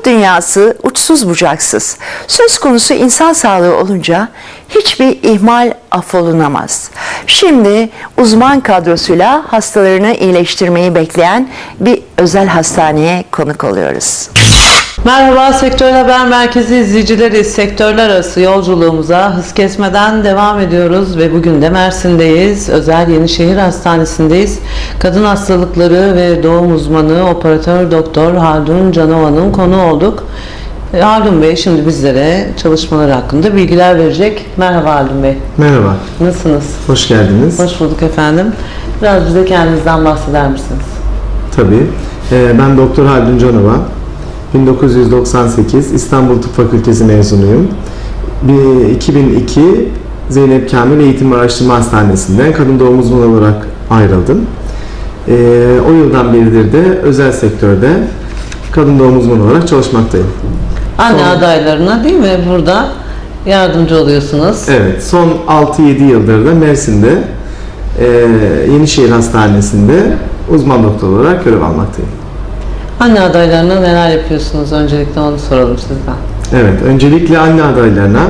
Tıp dünyası uçsuz bucaksız. Söz konusu insan sağlığı olunca hiçbir ihmal affolunamaz. Şimdi uzman kadrosuyla hastalarını iyileştirmeyi bekleyen bir özel hastaneye konuk oluyoruz. Merhaba Sektör Haber Merkezi izleyicileri. Sektörler arası yolculuğumuza hız kesmeden devam ediyoruz ve bugün de Mersin'deyiz. Özel Yenişehir Hastanesi'ndeyiz. Kadın hastalıkları ve doğum uzmanı operatör doktor Haldun Canova'nın konu olduk. E, Haldun Bey şimdi bizlere çalışmaları hakkında bilgiler verecek. Merhaba Haldun Bey. Merhaba, Nasılsınız? hoş geldiniz. Hoş bulduk efendim. Biraz bize kendinizden bahseder misiniz? Tabii. Ee, ben Doktor Haldun Canova. 1998 İstanbul Tıp Fakültesi mezunuyum. Bir 2002 Zeynep Kamil Eğitim ve Araştırma Hastanesi'nden kadın doğum uzmanı olarak ayrıldım. Ee, o yıldan beridir de özel sektörde kadın doğum uzmanı olarak çalışmaktayım. Anne Son- adaylarına değil mi burada yardımcı oluyorsunuz? Evet, son 6-7 yıldır da Mersin'de e, Yenişehir Hastanesi'nde uzman doktor olarak görev almaktayım. Anne adaylarına neler yapıyorsunuz? Öncelikle onu soralım sizden. Evet, öncelikle anne adaylarına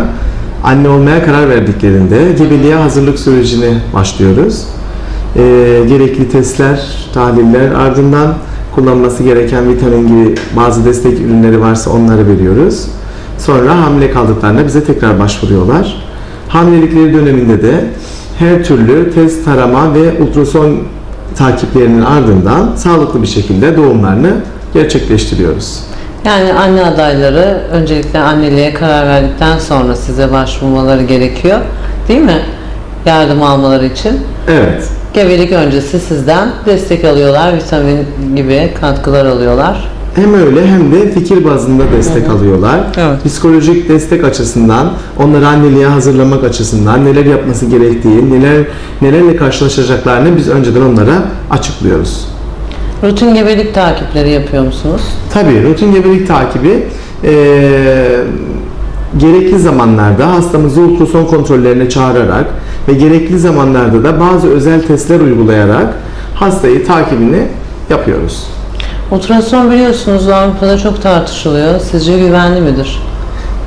anne olmaya karar verdiklerinde gebeliğe hazırlık sürecine başlıyoruz. Ee, gerekli testler, tahliller, ardından kullanması gereken vitamin gibi bazı destek ürünleri varsa onları veriyoruz. Sonra hamile kaldıklarında bize tekrar başvuruyorlar. Hamilelikleri döneminde de her türlü test, tarama ve ultrason takiplerinin ardından sağlıklı bir şekilde doğumlarını gerçekleştiriyoruz. Yani anne adayları öncelikle anneliğe karar verdikten sonra size başvurmaları gerekiyor. Değil mi? Yardım almaları için. Evet, Gebelik öncesi sizden destek alıyorlar, vitamin gibi katkılar alıyorlar. Hem öyle hem de fikir bazında destek alıyorlar. Evet. Psikolojik destek açısından, onları anneliğe hazırlamak açısından neler yapması gerektiği, neler nelerle karşılaşacaklarını biz önceden onlara açıklıyoruz. Rutin gebelik takipleri yapıyor musunuz? Tabii rutin gebelik takibi eee, gerekli zamanlarda hastamızı ultrason kontrollerine çağırarak ve gerekli zamanlarda da bazı özel testler uygulayarak hastayı takibini yapıyoruz. Ultrason biliyorsunuz Avrupa'da çok tartışılıyor. Sizce güvenli midir?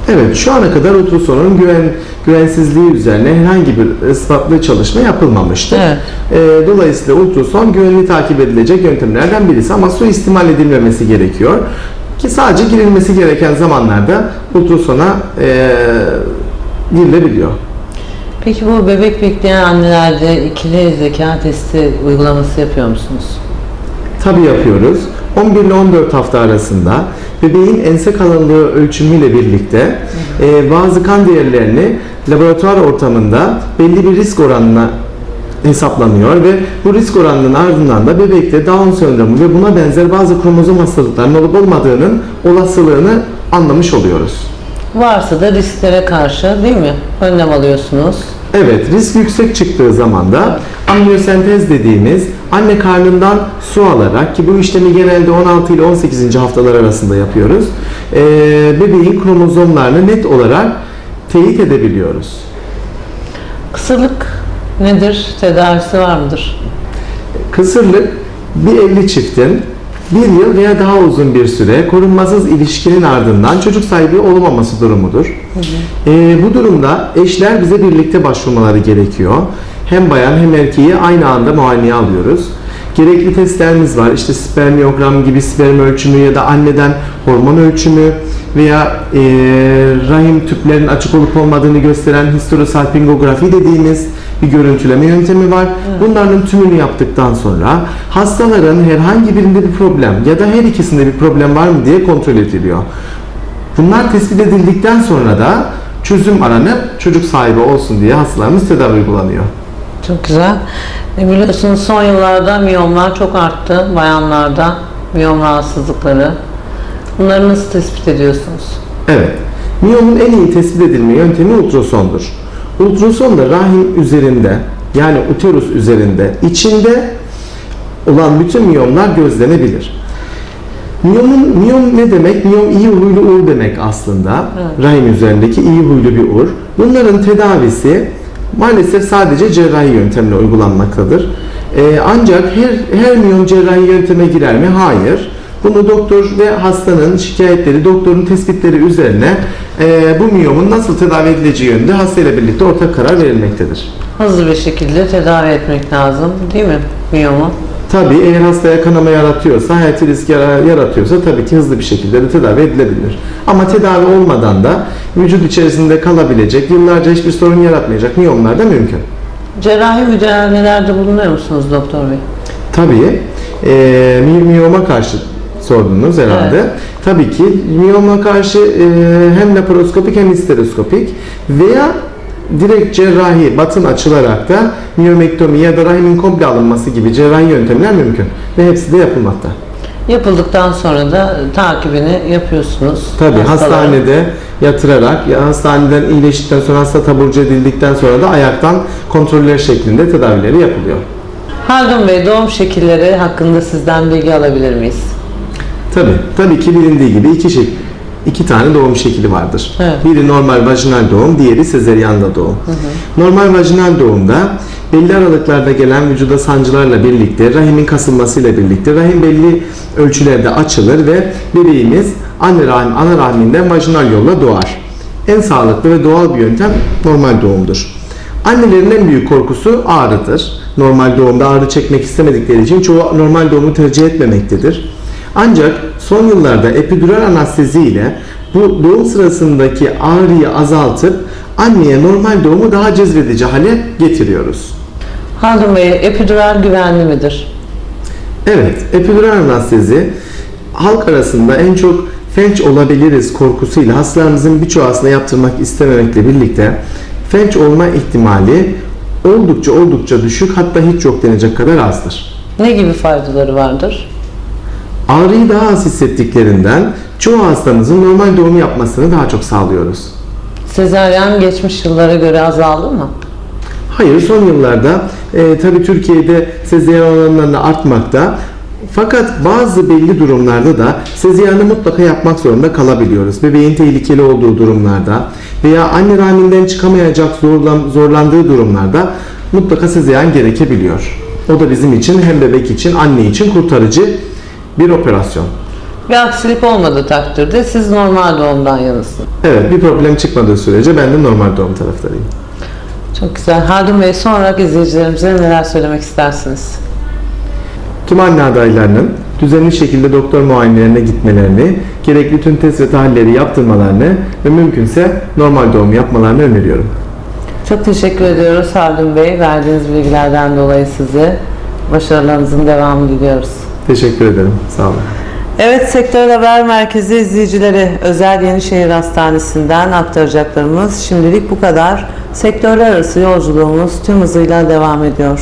Evet, şu ana kadar ultrasonun güven güvensizliği üzerine herhangi bir ispatlı çalışma yapılmamıştır. Evet. Ee, dolayısıyla ultrason güvenli takip edilecek yöntemlerden birisi ama suistimal edilmemesi gerekiyor. Ki sadece girilmesi gereken zamanlarda ultrasona e, girilebiliyor. Peki bu bebek bekleyen annelerde ikili zeka testi uygulaması yapıyor musunuz? Tabi yapıyoruz. 11 ile 14 hafta arasında bebeğin ense kalınlığı ölçümüyle birlikte e, bazı kan değerlerini laboratuvar ortamında belli bir risk oranına hesaplanıyor ve bu risk oranının ardından da bebekte Down sendromu ve buna benzer bazı kromozom hastalıklarının olup olmadığının olasılığını anlamış oluyoruz. Varsa da risklere karşı değil mi? Önlem alıyorsunuz. Evet, risk yüksek çıktığı zaman da amniyosentez dediğimiz anne karnından su alarak ki bu işlemi genelde 16 ile 18. haftalar arasında yapıyoruz. Bebeğin kromozomlarını net olarak teyit edebiliyoruz. Kısırlık nedir? Tedavisi var mıdır? Kısırlık bir evli çiftin bir yıl veya daha uzun bir süre korunmasız ilişkinin ardından çocuk sahibi olamaması durumudur. Ee, bu durumda eşler bize birlikte başvurmaları gerekiyor. Hem bayan hem erkeği aynı anda muayeneye alıyoruz. Gerekli testlerimiz var. İşte spermiyogram gibi sperm ölçümü ya da anneden hormon ölçümü veya e, rahim tüplerin açık olup olmadığını gösteren histerosalpingografi dediğimiz bir görüntüleme yöntemi var. Bunların tümünü yaptıktan sonra hastaların herhangi birinde bir problem ya da her ikisinde bir problem var mı diye kontrol ediliyor. Bunlar tespit edildikten sonra da çözüm aranıp çocuk sahibi olsun diye hastalarımız tedavi uygulanıyor. Çok güzel. E biliyorsunuz son yıllarda miyomlar çok arttı bayanlarda. Miyom rahatsızlıkları. Bunları nasıl tespit ediyorsunuz? Evet. Miyomun en iyi tespit edilme yöntemi ultrasondur. Ultrason da rahim üzerinde yani uterus üzerinde içinde olan bütün miyomlar gözlenebilir. Miyomun, miyom ne demek? Miyom iyi huylu ur demek aslında. Rahim üzerindeki iyi huylu bir ur. Bunların tedavisi maalesef sadece cerrahi yöntemle uygulanmaktadır. Ee, ancak her, her miyom cerrahi yönteme girer mi? Hayır. Bunu doktor ve hastanın şikayetleri, doktorun tespitleri üzerine e, bu miyomun nasıl tedavi edileceği yönünde hastayla birlikte ortak karar verilmektedir. Hızlı bir şekilde tedavi etmek lazım değil mi miyomu? Tabii eğer hastaya kanama yaratıyorsa, hayati risk yara- yaratıyorsa tabii ki hızlı bir şekilde de tedavi edilebilir. Ama tedavi olmadan da vücut içerisinde kalabilecek, yıllarca hiçbir sorun yaratmayacak miyomlar da mümkün. Cerrahi müdahalelerde bulunuyor musunuz doktor bey? Tabii e, mi- miyoma karşı sordunuz herhalde. Evet. Tabii ki miyoma karşı e, hem laparoskopik hem histeroskopik veya direkt cerrahi batın açılarak da miyomektomi ya da rahimin komple alınması gibi cerrahi yöntemler mümkün ve hepsi de yapılmakta. Yapıldıktan sonra da takibini yapıyorsunuz. Hastaların. hastanede yatırarak ya hastaneden iyileştikten sonra hasta taburcu edildikten sonra da ayaktan kontroller şeklinde tedavileri yapılıyor. Haldun Bey doğum şekilleri hakkında sizden bilgi alabilir miyiz? Tabii, tabii ki bilindiği gibi iki şey, iki tane doğum şekli vardır. Evet. Biri normal vajinal doğum, diğeri sezeryanla doğum. Normal vajinal doğumda belli aralıklarda gelen vücuda sancılarla birlikte, rahimin kasılmasıyla birlikte rahim belli ölçülerde açılır ve bebeğimiz anne rahim, ana rahminden vajinal yolla doğar. En sağlıklı ve doğal bir yöntem normal doğumdur. Annelerin en büyük korkusu ağrıdır. Normal doğumda ağrı çekmek istemedikleri için çoğu normal doğumu tercih etmemektedir. Ancak son yıllarda epidural anestezi ile bu doğum sırasındaki ağrıyı azaltıp anneye normal doğumu daha cezbedici hale getiriyoruz. Haldun Bey epidural güvenli midir? Evet, epidural anestezi halk arasında en çok felç olabiliriz korkusuyla hastalarımızın birçoğu aslında yaptırmak istememekle birlikte felç olma ihtimali oldukça oldukça düşük hatta hiç yok denecek kadar azdır. Ne gibi faydaları vardır? Ağrıyı daha az hissettiklerinden çoğu hastamızın normal doğum yapmasını daha çok sağlıyoruz. Sezaryen geçmiş yıllara göre azaldı mı? Hayır son yıllarda e, tabi Türkiye'de sezaryen oranlarını artmakta. Fakat bazı belli durumlarda da sezaryanı mutlaka yapmak zorunda kalabiliyoruz. Bebeğin tehlikeli olduğu durumlarda veya anne rahminden çıkamayacak zorlan, zorlandığı durumlarda mutlaka sezaryen gerekebiliyor. O da bizim için hem bebek için anne için kurtarıcı bir operasyon. Bir aksilik olmadığı takdirde siz normal doğumdan yanısınız. Evet bir problem çıkmadığı sürece ben de normal doğum taraftarıyım. Çok güzel. Haldun Bey son olarak izleyicilerimize neler söylemek istersiniz? Tüm anne adaylarının düzenli şekilde doktor muayenelerine gitmelerini, gerekli tüm test ve tahlilleri yaptırmalarını ve mümkünse normal doğum yapmalarını öneriyorum. Çok teşekkür ediyoruz Haldun Bey. Verdiğiniz bilgilerden dolayı size başarılarınızın devamını diliyoruz. Teşekkür ederim. Sağ olun. Evet Sektör Haber Merkezi izleyicileri Özel Yenişehir Hastanesi'nden aktaracaklarımız şimdilik bu kadar. Sektörler arası yolculuğumuz tüm hızıyla devam ediyor.